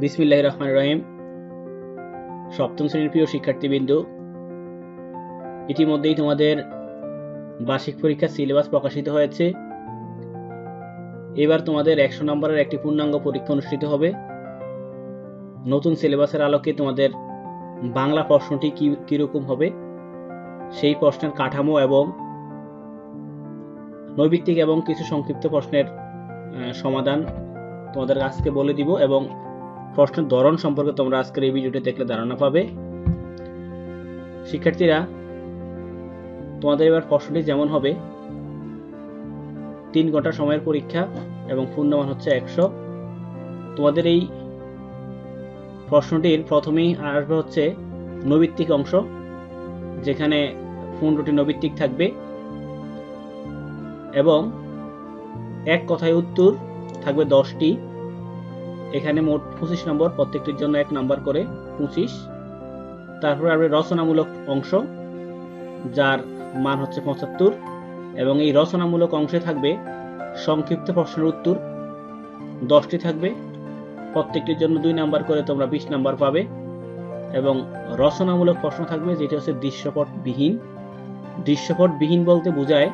বিসমিল্লাহ রহমান রহিম। সপ্তম শ্রেণির প্রিয় শিক্ষার্থীবৃন্দ, ইতিমধ্যেই তোমাদের বার্ষিক পরীক্ষার সিলেবাস প্রকাশিত হয়েছে। এবার তোমাদের একশো নম্বরের একটি পূর্ণাঙ্গ পরীক্ষা অনুষ্ঠিত হবে। নতুন সিলেবাসের আলোকে তোমাদের বাংলা প্রশ্নটি কি, কীরকম হবে, সেই প্রশ্নের কাঠামো এবং নৈবিত্তিক এবং কিছু সংক্ষিপ্ত প্রশ্নের সমাধান তোমাদের আজকে বলে দিব এবং প্রশ্নের ধরন সম্পর্কে তোমরা আজকের এই ভিডিওটি দেখলে ধারণা পাবে। শিক্ষার্থীরা, তোমাদের এবার প্রশ্নটি যেমন হবে, তিন ঘণ্টা সময়ের পরীক্ষা এবং পূর্ণমান হচ্ছে একশো। তোমাদের এই প্রশ্নটির প্রথমেই আসবে হচ্ছে নৈবিত্তিক অংশ, যেখানে পনেরোটি নৈবিত্তিক থাকবে এবং এক কথায় উত্তর থাকবে দশটি। এখানে মোট পঁচিশ নম্বর, প্রত্যেকটির জন্য এক নাম্বার করে পঁচিশ। তারপরে আসবে রচনামূলক অংশ, যার মান হচ্ছে পঁচাত্তর। এবং এই রচনামূলক অংশে থাকবে সংক্ষিপ্ত প্রশ্নের উত্তর। দশটি থাকবে। প্রত্যেকটির জন্য দুই নাম্বার করে তোমরা বিশ নাম্বার পাবে। এবং রচনামূলক প্রশ্ন থাকবে, যেটি হচ্ছে দৃশ্যপটবিহীন। দৃশ্যপটবিহীন বলতে বোঝায়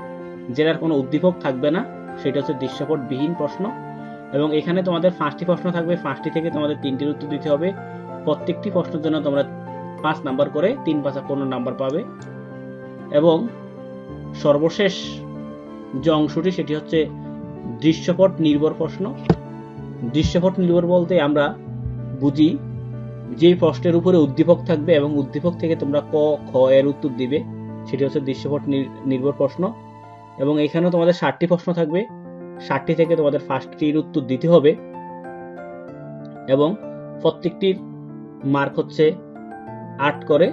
যেটার কোনো উদ্দীপক থাকবে না, সেটা হচ্ছে দৃশ্যপটবিহীন প্রশ্ন। এবং এখানে তোমাদের পাঁচটি প্রশ্ন থাকবে পাঁচটি থেকে তোমাদের তিনটির উত্তর দিতে হবে। প্রত্যেকটি প্রশ্নের জন্য তোমরা পাঁচ নাম্বার করে তিন পাঁচা পনেরো নাম্বার পাবে। এবং সর্বশেষ যে অংশটি সেটি হচ্ছে দৃশ্যপট নির্ভর প্রশ্ন। দৃশ্যপট নির্ভর বলতে আমরা বুঝি যে প্রশ্নের উপরে উদ্দীপক থাকবে এবং উদ্দীপক থেকে তোমরা ক, খ এর উত্তর দিবে, সেটি হচ্ছে দৃশ্যপট নির- নির্ভর প্রশ্ন। এবং এখানেও তোমাদের ষাটটি প্রশ্ন থাকবে। ষাটটি থেকে তোমাদের ফার্স্টটির উত্তর দিতে হবে। এবং প্রত্যেকটির মার্ক হচ্ছে আট করে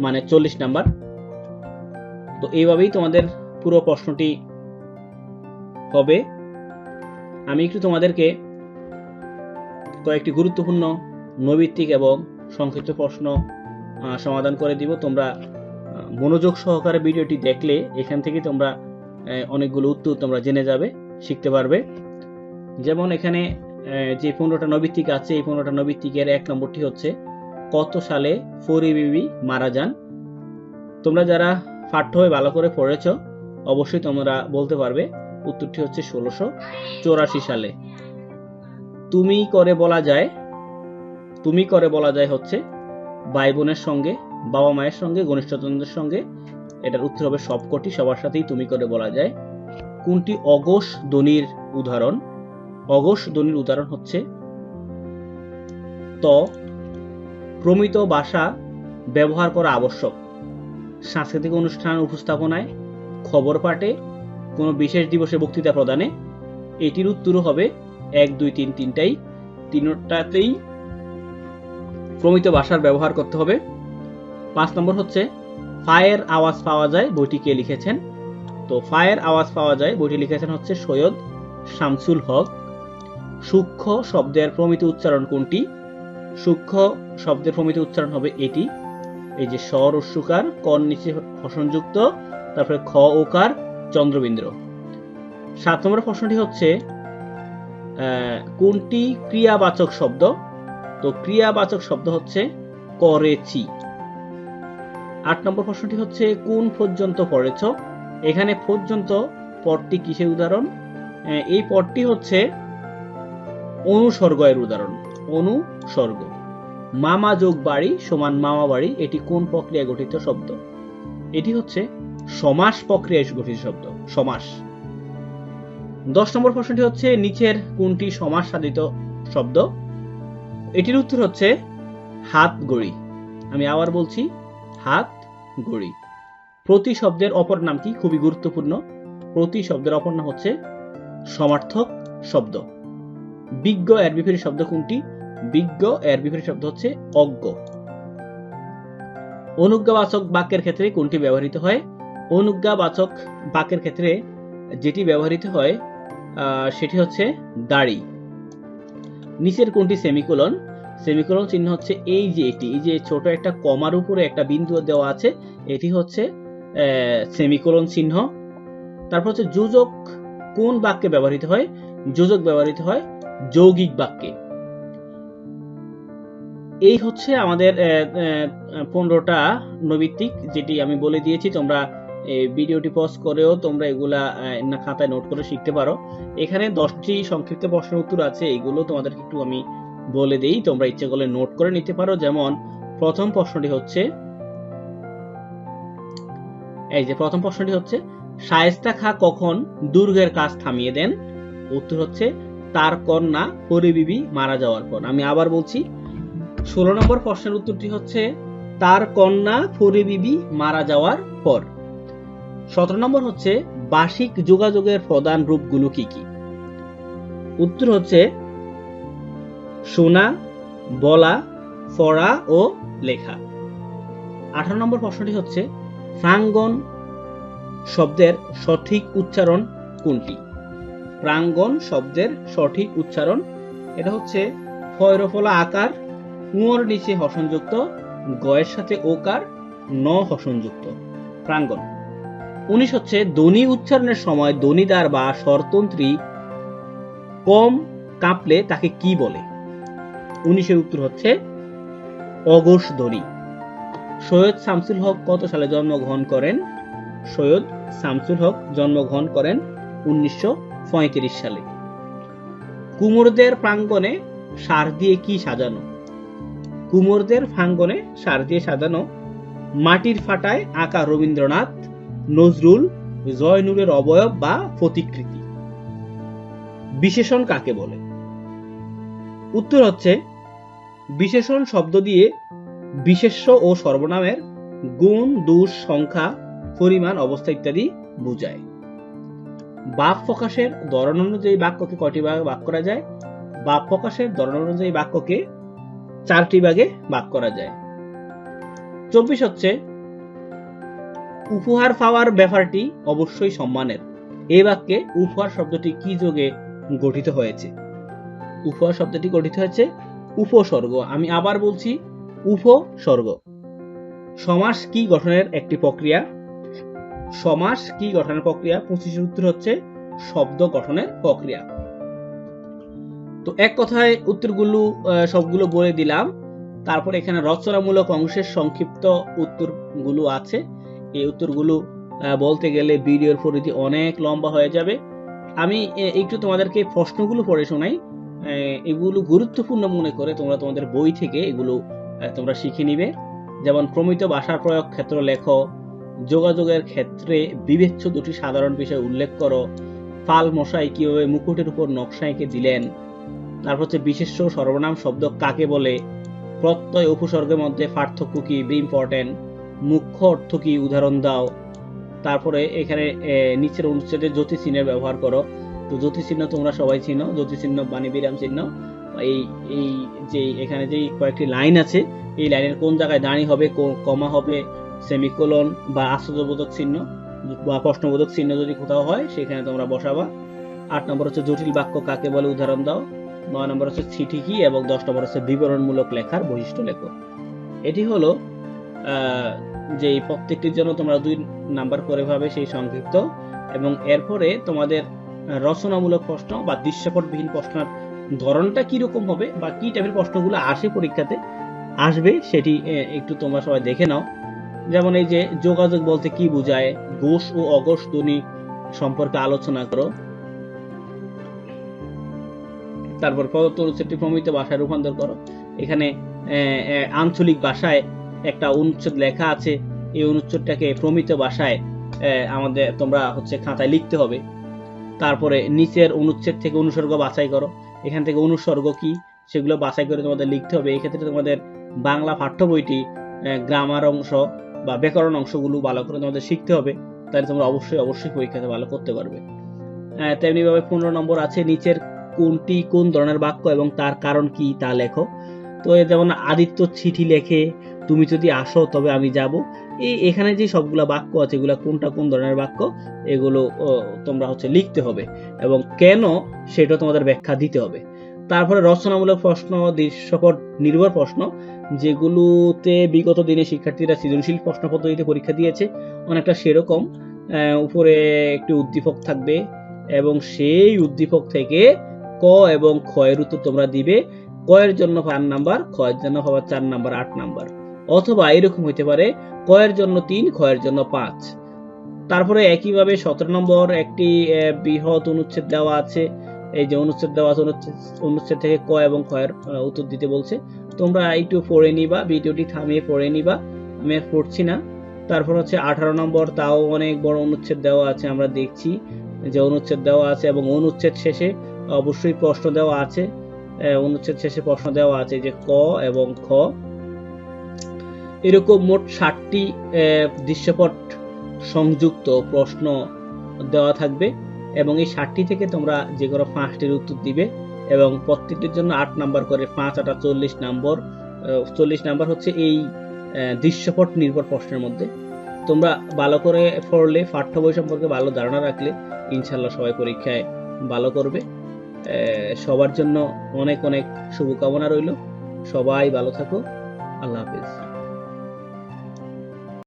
মানে চল্লিশ নাম্বার। তো এইভাবেই তোমাদের পুরো প্রশ্নটি হবে। আমি একটু তোমাদেরকে কয়েকটি গুরুত্বপূর্ণ নৈবিত্তিক এবং সংক্ষিপ্ত প্রশ্ন সমাধান করে দিব। তোমরা মনোযোগ সহকারে ভিডিওটি দেখলে এখান থেকে তোমরা অনেকগুলো উত্তর তোমরা জেনে যাবে। শিখতে পারবে। যেমন এখানে যে পনেরোটা নৈবিত্তিক আছে, এই পনেরোটা নৈবিত্তিকের এক নম্বরটি হচ্ছে, কত সালে ফরি বিবি মারা যান? তোমরা যারা পাঠ্য হয়ে ভালো করে পড়েছ, অবশ্যই তোমরা বলতে পারবে, উত্তরটি হচ্ছে ষোলোশো চৌরাশি সালে। তুমি করে বলা যায়, তুমি করে বলা যায় হচ্ছে, ভাই বোনের সঙ্গে, বাবা মায়ের সঙ্গে, ঘনিষ্ঠজনদের সঙ্গে, এটার উত্তর হবে সবকটি, সবার সাথেই তুমি করে বলা যায়। কোনটি অঘোষ ধ্বনির উদাহরণ? অঘোষ ধ্বনির উদাহরণ হচ্ছে ত, প্রমিত ভাষা ব্যবহার করা আবশ্যক। সাংস্কৃতিক অনুষ্ঠান, উপস্থাপনায়, খবর পাঠে, কোনো বিশেষ দিবসে বক্তৃতা প্রদানে। এটির উত্তরও হবে এক, দুই, তিন, তিনটাই। তিনটাতেই প্রমিত ভাষার ব্যবহার করতে হবে। পাঁচ নম্বর হচ্ছে, ফায়ের আওয়াজ পাওয়া যায়, বইটি কে লিখেছেন? তো ফায়ের আওয়াজ পাওয়া যায়। বইটি লিখেছেন হচ্ছে সৈয়দ শামসুল হক। সূক্ষ্ম শব্দের প্রমিত উচ্চারণ কোনটি? সূক্ষ্ম শব্দের প্রমিত উচ্চারণ হবে এটি। এই যে স্বর উৎসুকার কর নিচে হসনযুক্ত তারপরে খ ওকার চন্দ্রবিন্দ্র সাত নম্বর প্রশ্নটি হচ্ছে কোনটি ক্রিয়াবাচক শব্দ? তো ক্রিয়াবাচক শব্দ হচ্ছে করেছি। আট নম্বর প্রশ্নটি হচ্ছে, কোন পর্যন্ত পড়েছ? এখানে পর্যন্ত পদটি কিসের উদাহরণ? এই পদটি হচ্ছে অনুসর্গ এর উদাহরণ। অনুসর্গ। মামা যোগ বাড়ি সমান মামা বাড়ি, এটি কোন প্রক্রিয়া গঠিত শব্দ? এটি হচ্ছে সমাস প্রক্রিয়ায় গঠিত শব্দ, সমাস। দশ নম্বর প্রশ্নটি হচ্ছে, নিচের কোনটি সমাস সাধিত শব্দ? এটির উত্তর হচ্ছে, হাত গড়ি। আমি আবার বলছি, হাত গড়ি। প্রতি শব্দের অপর নাম কি? খুবই গুরুত্বপূর্ণ। প্রতি শব্দের অপর নাম হচ্ছে সমার্থক শব্দ। বিজ্ঞ এর বিপরীত শব্দ কোনটি? বিজ্ঞ এর বিপরীত শব্দ হচ্ছে অজ্ঞ। অনুজ্ঞাবাচক বাক্যের ক্ষেত্রে কোনটি ব্যবহৃত হয়? অনুজ্ঞাবাচক বাক্যের ক্ষেত্রে যেটি ব্যবহৃত হয় সেটি হচ্ছে দাড়ি। নিচের কোনটি? সেমিকোলন। সেমিকোলন চিহ্ন হচ্ছে এই যে এটি। এই যে ছোট একটা কমার উপরে একটা বিন্দু দেওয়া আছে, এটি হচ্ছে সেমিকোলন চিহ্ন। তারপর হচ্ছে যোজক কোন বাক্যে ব্যবহৃত হয়? যোজক ব্যবহৃত হয় যৌগিক বাক্যে। এই হচ্ছে আমাদের পনেরোটা নৈবিত্তিক, যেটি আমি বলে দিয়েছি। তোমরা ভিডিওটি পজ করেও তোমরা এগুলা না খাতায় নোট করে শিখতে পারো। এখানে দশটি সংক্ষিপ্ত প্রশ্নের উত্তর আছে, এগুলো তোমাদেরকে একটু আমি বলে দেই। তোমরা ইচ্ছে করলে নোট করে নিতে পারো। যেমন, প্রথম প্রশ্নটি হচ্ছে এই যে প্রথম প্রশ্নটি হচ্ছে, শায়েস্তা খা কখন দুর্গের কাজ থামিয়ে দেন? উত্তর হচ্ছে, তার কন্যা পরিবিবি মারা যাওয়ার পর। আমি আবার বলছি, ষোলো নম্বর প্রশ্নের উত্তরটি হচ্ছে, তার কন্যা পরিবিবি মারা যাওয়ার পর। সতেরো নম্বর হচ্ছে, বার্ষিক যোগাযোগের প্রধান রূপগুলো কি কি? উত্তর হচ্ছে, শোনা, বলা, পড়া ও লেখা। আঠারো নম্বর প্রশ্নটি হচ্ছে প্রাঙ্গন শব্দের সঠিক উচ্চারণ কোনটি? প্রাঙ্গন শব্দের সঠিক উচ্চারণ, এটা হচ্ছে ফয়রফলা আকার উঁর নিচে হসনযুক্ত, গয়ের সাথে ওকার, ন হসনযুক্ত। প্রাঙ্গন উনিশ হচ্ছে ধ্বনি উচ্চারণের সময় ধ্বনিদার বা স্বরতন্ত্রী কম কাঁপলে তাকে কি বলে? উনিশের উত্তর হচ্ছে অঘোষ ধ্বনি। সৈয়দ শামসুল হক কত সালে জন্মগ্রহণ করেন? সৈয়দ শামসুল হক জন্মগ্রহণ করেন উনিশশো সালে। কুমোরদের প্রাঙ্গণে সার দিয়ে কি সাজানো? কুমোরদের প্রাঙ্গণে সার দিয়ে সাজানো মাটির ফাটায় আঁকা রবীন্দ্রনাথ, নজরুল জয়নুরের অবয়ব বা প্রতিকৃতি। বিশেষণ কাকে বলে? উত্তর হচ্ছে, বিশেষণ শব্দ দিয়ে বিশেষ্য ও সর্বনামের গুণ, দোষ, সংখ্যা, পরিমাণ, অবস্থা ইত্যাদি বোঝায়। বাপ প্রকাশের ধরন অনুযায়ী বাক্যকে কয়টি ভাগে ভাগ করা যায়? বাপ প্রকাশের ধরন অনুযায়ী বাক্যকে চারটি ভাগে ভাগ করা যায়। চব্বিশ হচ্ছে, উপহার পাওয়ার ব্যাপারটি অবশ্যই সম্মানের। এই বাক্যে উপহার শব্দটি কি যোগে গঠিত হয়েছে? উপহার শব্দটি গঠিত হয়েছে, উপসর্গ। আমি আবার বলছি উপসর্গ। সমাস কি গঠনের একটি প্রক্রিয়া? সমাস কি গঠনের প্রক্রিয়া? পঁচিশের উত্তর হচ্ছে শব্দ গঠনের প্রক্রিয়া। তো এক কথায় উত্তরগুলো সবগুলো বলে দিলাম। তারপর এখানে রচনামূলক অংশের সংক্ষিপ্ত উত্তরগুলো আছে। এই উত্তরগুলো বলতে গেলে ভিডিওর পরিধি অনেক লম্বা হয়ে যাবে। আমি একটু তোমাদেরকে প্রশ্নগুলো পড়ে শোনাই। এগুলো গুরুত্বপূর্ণ মনে করে তোমরা তোমাদের বই থেকে এগুলো তোমরা শিখে নিবে। যেমন প্রমিত ভাষার প্রয়োগ ক্ষেত্র লেখো, যোগাযোগের ক্ষেত্রে বিবেচ্য দুটি সাধারণ বিষয় উল্লেখ করো, ফাল মশাই কীভাবে মুকুটের উপর নকশা এঁকে দিলেন, তারপর হচ্ছে বিশেষ্য সর্বনাম শব্দ কাকে বলে, প্রত্যয় উপসর্গের মধ্যে পার্থক্য কি ইম্পর্টেন্ট মুখ্য অর্থ কি, উদাহরণ দাও। তারপরে এখানে নিচের অনুচ্ছেদে জ্যোতি চিহ্নের ব্যবহার করো। তো জ্যোতি চিহ্ন তোমরা সবাই চিনো জ্যোতি চিহ্ন বাণী বিরাম চিহ্ন। এই এই যে এখানে যে কয়েকটি লাইন আছে, এই লাইনের কোন জায়গায় দাঁড়িয়ে হবে কমা হবে সেমিকোলন বা আশ্চর্যবোধক চিহ্ন বা প্রশ্নবোধক চিহ্ন যদি কোথাও হয়, সেখানে তোমরা বসাবা। আট নম্বর হচ্ছে জটিল বাক্য কাকে বলে? উদাহরণ দাও। নয় নম্বর হচ্ছে চিঠি কি? এবং দশ নম্বর হচ্ছে বিবরণমূলক লেখার বৈশিষ্ট্য লেখো। এটি হলো যে প্রত্যেকটির জন্য তোমরা দুই নাম্বার করে ভাবে সেই সংক্ষিপ্ত এবং এরপরে তোমাদের রচনামূলক প্রশ্ন বা দৃশ্যপটবিহীন প্রশ্নের ধরনটা কীরকম হবে বা কি টাইপের প্রশ্নগুলো আসে পরীক্ষাতে, আসবে সেটি একটু তোমরা সবাই দেখে নাও। যেমন এই যে যোগাযোগ বলতে কি বোঝায়? ঘোষ ও অঘোষ ধ্বনি সম্পর্কে আলোচনা করো। তারপর প্রদত্ত অনুচ্ছেদটি প্রমিত ভাষায় রূপান্তর করো। এখানে আঞ্চলিক ভাষায় একটা অনুচ্ছেদ লেখা আছে। এই অনুচ্ছেদটাকে প্রমিত ভাষায় আমাদের তোমরা হচ্ছে খাতায় লিখতে হবে। তারপরে নিচের অনুচ্ছেদ থেকে অনুসর্গ বাছাই করো। এখান থেকে অনুসর্গ কি? সেগুলো বাছাই করে তোমাদের লিখতে হবে। এই ক্ষেত্রে তোমাদের বাংলা পাঠ্য বইটি গ্রামার অংশ বা ব্যাকরণ অংশগুলো ভালো করে তোমাদের শিখতে হবে। তাহলে তোমরা অবশ্যই অবশ্যই পরীক্ষাতে ভালো করতে পারবে। আহ, তেমনি ভাবে পনেরো নম্বর আছে নিচের কোনটি কোন ধরনের বাক্য এবং তার কারণ কি তা লেখো। তো যেমন আদিত্য চিঠি লেখে তুমি যদি আসো তবে আমি যাব। এই এখানে যে সবগুলা বাক্য আছে, এগুলা কোনটা কোন ধরনের বাক্য, এগুলো তোমরা হচ্ছে লিখতে হবে এবং কেন সেটা তোমাদের ব্যাখ্যা দিতে হবে। তারপরে রচনামূলক প্রশ্ন, দৃশ্যপট, নির্ভর প্রশ্ন, যেগুলোতে বিগত দিনে শিক্ষার্থীরা সৃজনশীল প্রশ্ন পদ্ধতিতে পরীক্ষা দিয়েছে, অনেকটা সেরকম। উপরে একটি উদ্দীপক থাকবে এবং সেই উদ্দীপক থেকে ক এবং এর উত্তর তোমরা দিবে। ক এর জন্য পাঁচ নাম্বার এর জন্য পাবা চার নাম্বার, আট নাম্বার। অথবা এরকম হইতে পারে ক এর জন্য তিন এর জন্য পাঁচ। তারপরে একইভাবে সতেরো নম্বর একটি বৃহৎ অনুচ্ছেদ দেওয়া আছে। এই যে অনুচ্ছেদ দেওয়া আছে, অনুচ্ছেদ থেকে ক এবং এর উত্তর দিতে বলছে। তোমরা একটু পড়ে নিবা, ভিডিওটি থামিয়ে পড়ে নিবা। আমি আর পড়ছি না। তারপর হচ্ছে আঠারো নম্বর, তাও অনেক বড় অনুচ্ছেদ দেওয়া আছে, আমরা দেখছি। যে অনুচ্ছেদ দেওয়া আছে এবং অনুচ্ছেদ শেষে অবশ্যই প্রশ্ন দেওয়া আছে। অনুচ্ছেদ শেষে প্রশ্ন দেওয়া আছে যে ক এবং খ এরকম মোট ষাটটি দৃশ্যপট সংযুক্ত প্রশ্ন দেওয়া থাকবে এবং এই ষাটটি থেকে তোমরা যে কোনো পাঁচটির উত্তর দিবে এবং প্রত্যেকটির জন্য আট নাম্বার করে পাঁচ, আটা চল্লিশ নম্বর চল্লিশ নাম্বার হচ্ছে এই দৃশ্যপট নির্ভর প্রশ্নের মধ্যে। তোমরা ভালো করে পড়লে, পাঠ্য বই সম্পর্কে ভালো ধারণা রাখলে ইনশাল্লাহ সবাই পরীক্ষায় ভালো করবে। সবার জন্য অনেক অনেক শুভকামনা রইল। সবাই ভালো থাকো। আল্লাহ হাফিজ।